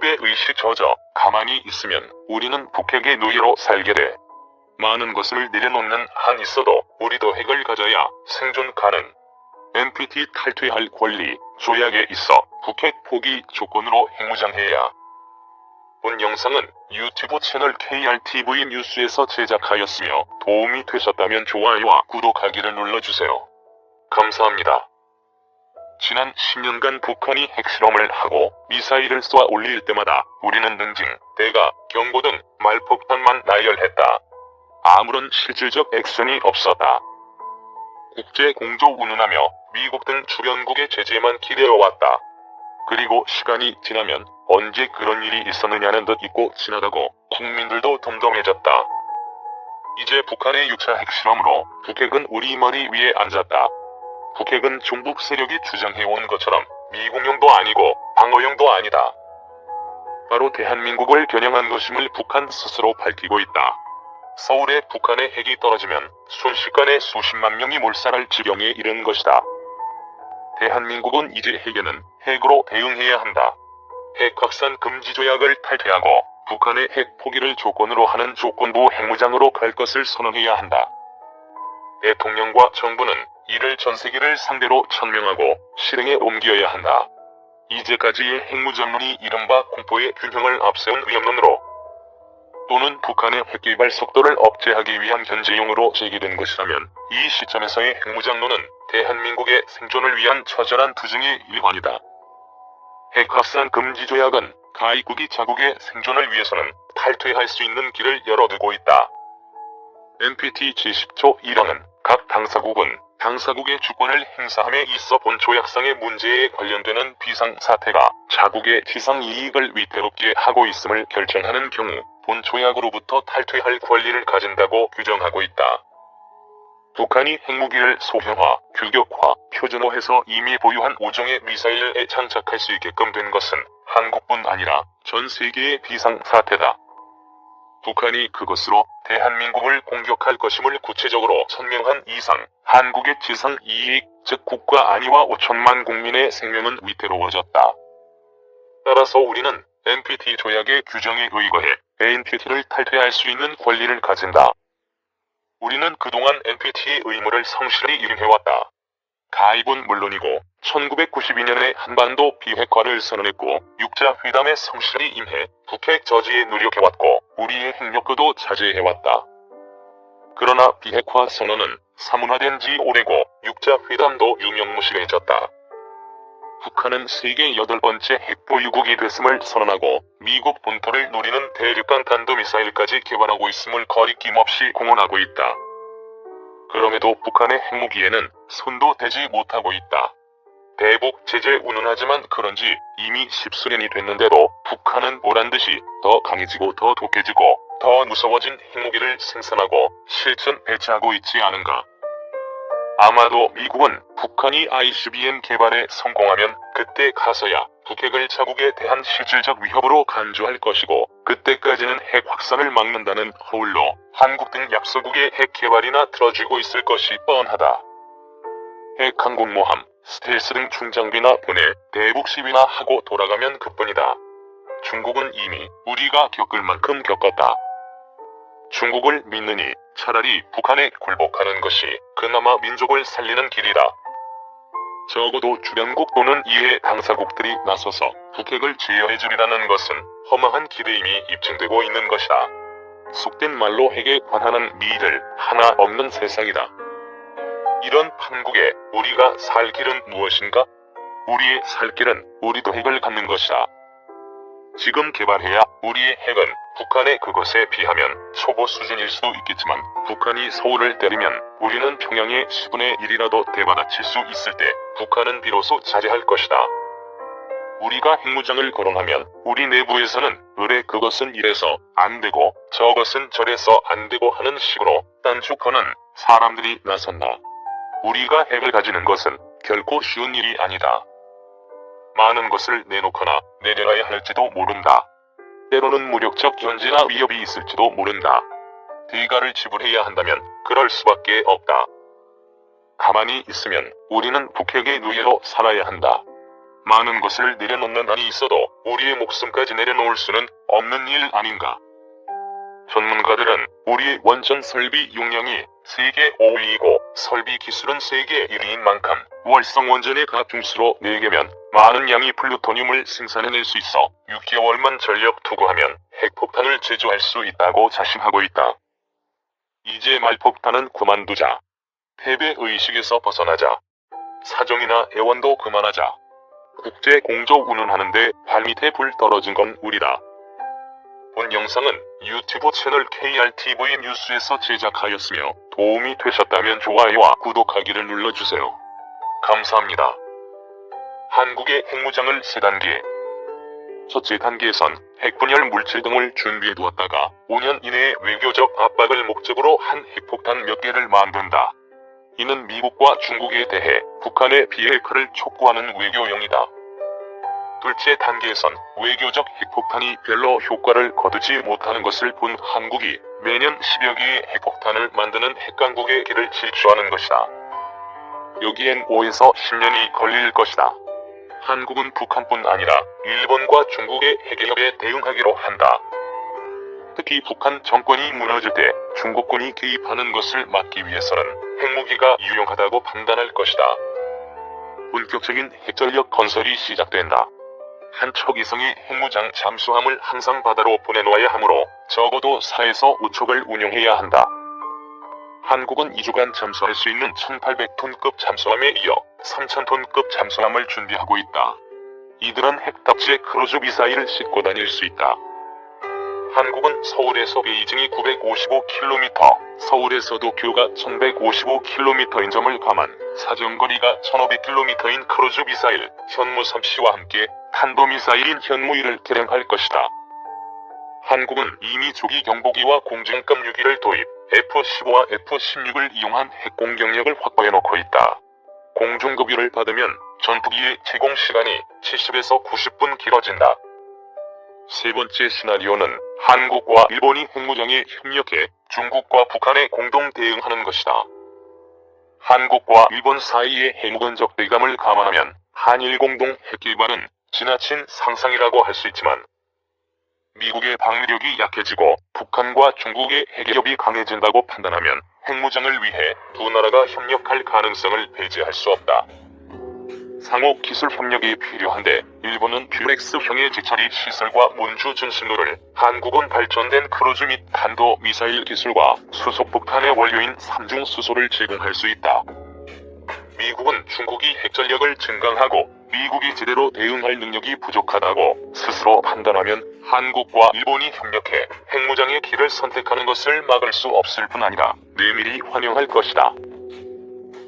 패배 의식 젖어 가만히 있으면 우리는 북핵의 노예로 살게 돼. 많은 것을 내려놓는 한 있어도 우리도 핵을 가져야 생존 가능. NPT 탈퇴할 권리, 조약에 있어 북핵 포기 조건으로 핵무장해야. 본 영상은 유튜브 채널 KRTV 뉴스에서 제작하였으며 도움이 되셨다면 좋아요와 구독하기를 눌러주세요. 감사합니다. 지난 10년간 북한이 핵실험을 하고 미사일을 쏘아 올릴 때마다 우리는 능징, 대가, 경고 등 말폭탄만 나열했다. 아무런 실질적 액션이 없었다. 국제 공조 운운하며 미국 등 주변국의 제재만 기대어왔다. 그리고 시간이 지나면 언제 그런 일이 있었느냐는 듯 잊고 지나가고 국민들도 덤덤해졌다. 이제 북한의 6차 핵실험으로 북핵은 우리 머리 위에 앉았다. 북핵은 중국 세력이 주장해온 것처럼 미국용도 아니고 방어용도 아니다. 바로 대한민국을 겨냥한 것임을 북한 스스로 밝히고 있다. 서울에 북한의 핵이 떨어지면 순식간에 수십만 명이 몰살할 지경에 이른 것이다. 대한민국은 이제 핵에는 핵으로 대응해야 한다. 핵 확산 금지 조약을 탈퇴하고 북한의 핵 포기를 조건으로 하는 조건부 핵무장으로 갈 것을 선언해야 한다. 대통령과 정부는 이를 전 세계를 상대로 천명하고 실행에 옮겨야 한다. 이제까지의 핵무장론이 이른바 공포의 균형을 앞세운 위험론으로 또는 북한의 핵개발 속도를 억제하기 위한 견제용으로 제기된 것이라면 이 시점에서의 핵무장론은 대한민국의 생존을 위한 처절한 투쟁의 일환이다. 핵확산 금지 조약은 가입국이 자국의 생존을 위해서는 탈퇴할 수 있는 길을 열어두고 있다. NPT 제10조 1항은 각 당사국은 당사국의 주권을 행사함에 있어 본 조약상의 문제에 관련되는 비상사태가 자국의 지상 이익을 위태롭게 하고 있음을 결정하는 경우 본 조약으로부터 탈퇴할 권리를 가진다고 규정하고 있다. 북한이 핵무기를 소형화, 규격화, 표준화해서 이미 보유한 5종의 미사일에 장착할 수 있게끔 된 것은 한국뿐 아니라 전 세계의 비상사태다. 북한이 그것으로 대한민국을 공격할 것임을 구체적으로 선명한 이상 한국의 지상 이익, 즉 국가 안위와 5천만 국민의 생명은 위태로워졌다. 따라서 우리는 NPT 조약의 규정에 의거해 NPT를 탈퇴할 수 있는 권리를 가진다. 우리는 그동안 NPT의 의무를 성실히 이행해왔다. 가입은 물론이고 1992년에 한반도 비핵화를 선언했고 육자 회담에 성실히 임해 북핵 저지에 노력해왔고 우리의 핵력도 자제해왔다. 그러나 비핵화 선언은 사문화된 지 오래고 육자 회담도 유명무실해졌다. 북한은 세계 여덟 번째 핵보유국이 됐음을 선언하고 미국 본토를 노리는 대륙간 탄도미사일까지 개발하고 있음을 거리낌 없이 공언하고 있다. 그럼에도 북한의 핵무기에는 손도 대지 못하고 있다. 대북 제재 운운하지만 그런지 이미 십수년이 됐는데도 북한은 보란 듯이 더 강해지고 더 독해지고 더 무서워진 핵무기를 생산하고 실전 배치하고 있지 않은가. 아마도 미국은 북한이 ICBM 개발에 성공하면 그때 가서야 북핵을 자국에 대한 실질적 위협으로 간주할 것이고 그때까지는 핵 확산을 막는다는 허울로 한국 등 약소국의 핵 개발이나 틀어지고 있을 것이 뻔하다. 핵 항공모함, 스텔스 등 중장비나 보내 대북 시위나 하고 돌아가면 그뿐이다. 중국은 이미 우리가 겪을 만큼 겪었다. 중국을 믿느니 차라리 북한에 굴복하는 것이 그나마 민족을 살리는 길이다. 적어도 주변국 또는 이해 당사국들이 나서서 북핵을 제어해주리라는 것은 허망한 기대임이 입증되고 있는 것이다. 속된 말로 핵에 관하는 미를 하나 없는 세상이다. 이런 판국에 우리가 살 길은 무엇인가? 우리의 살 길은 우리도 핵을 갖는 것이다. 지금 개발해야 우리의 핵은 북한의 그것에 비하면 초보 수준일 수도 있겠지만 북한이 서울을 때리면 우리는 평양의 10분의 1이라도 되받아칠 수 있을 때 북한은 비로소 자제할 것이다. 우리가 핵무장을 거론하면 우리 내부에서는 의뢰 그것은 이래서 안 되고 저것은 저래서 안 되고 하는 식으로 딴죽거는 사람들이 나섰나. 우리가 핵을 가지는 것은 결코 쉬운 일이 아니다. 많은 것을 내놓거나 내려놔야 할지도 모른다. 때로는 무력적 견제나 위협이 있을지도 모른다. 대가를 지불해야 한다면 그럴 수밖에 없다. 가만히 있으면 우리는 북핵의 노예로 살아야 한다. 많은 것을 내려놓는 한이 있어도 우리의 목숨까지 내려놓을 수는 없는 일 아닌가. 전문가들은 우리의 원전 설비 용량이 세계 5위이고 설비 기술은 세계 1위인 만큼 월성 원전의 가중수로 4개면 많은 양의 플루토늄을 생산해낼 수 있어 6개월만 전력 투구하면 핵폭탄을 제조할 수 있다고 자신하고 있다. 이제 말폭탄은 그만두자. 패배 의식에서 벗어나자. 사정이나 애원도 그만하자. 국제 공조 운운하는데 발밑에 불 떨어진 건 우리다. 본 영상은 유튜브 채널 KRTV 뉴스에서 제작하였으며 도움이 되셨다면 좋아요와 구독하기를 눌러주세요. 감사합니다. 한국의 핵무장을 세 단계. 첫째 단계에선 핵분열 물질 등을 준비해 두었다가 5년 이내에 외교적 압박을 목적으로 한 핵폭탄 몇 개를 만든다. 이는 미국과 중국에 대해 북한의 비핵화를 촉구하는 외교용이다. 둘째 단계에선 외교적 핵폭탄이 별로 효과를 거두지 못하는 것을 본 한국이 매년 10여 개의 핵폭탄을 만드는 핵강국의 길을 질주하는 것이다. 여기엔 5에서 10년이 걸릴 것이다. 한국은 북한뿐 아니라 일본과 중국의 핵개협에 대응하기로 한다. 특히 북한 정권이 무너질 때 중국군이 개입하는 것을 막기 위해서는 핵무기가 유용하다고 판단할 것이다. 본격적인 핵전력 건설이 시작된다. 한척 이상의 핵무장 잠수함을 항상 바다로 보내놓아야 하므로 적어도 4에서 5척을 운용해야 한다. 한국은 2주간 잠수할 수 있는 1800톤급 잠수함에 이어 3000톤급 잠수함을 준비하고 있다. 이들은 핵답지의 크루즈 미사일을 싣고 다닐 수 있다. 한국은 서울에서 베이징이 955km, 서울에서 도쿄가 1155km인 점을 감안 사정거리가 1500km인 크루즈 미사일 현무 3씨와 함께 탄도미사일인 현무 1을 개량할 것이다. 한국은 이미 조기 경보기와 공중급 유기를 도입, F-15와 F-16을 이용한 핵공 경력을 확보해 놓고 있다. 공중급유를 받으면 전투기의 제공 시간이 70에서 90분 길어진다. 세 번째 시나리오는 한국과 일본이 핵무장에 협력해 중국과 북한에 공동 대응하는 것이다. 한국과 일본 사이의 핵무건적 대감을 감안하면 한일 공동 핵개발은 지나친 상상이라고 할 수 있지만 미국의 방위력이 약해지고 북한과 중국의 핵협이 강해진다고 판단하면 핵무장을 위해 두 나라가 협력할 가능성을 배제할 수 없다. 상호 기술 협력이 필요한데 일본은 뷰렉스형의 제처리 시설과 문주 중심로를 한국은 발전된 크루즈 및 탄도 미사일 기술과 수속 폭탄의 원료인 삼중 수소를 제공할 수 있다. 미국은 중국이 핵전력을 증강하고 미국이 제대로 대응할 능력이 부족하다고 스스로 판단하면 한국과 일본이 협력해 핵무장의 길을 선택하는 것을 막을 수 없을 뿐 아니라 내밀히 환영할 것이다.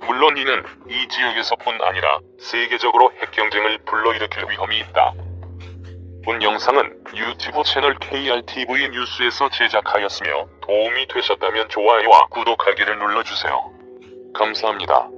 물론 이는 이 지역에서뿐 아니라 세계적으로 핵 경쟁을 불러일으킬 위험이 있다. 본 영상은 유튜브 채널 KRTV 뉴스에서 제작하였으며 도움이 되셨다면 좋아요와 구독하기를 눌러주세요. 감사합니다.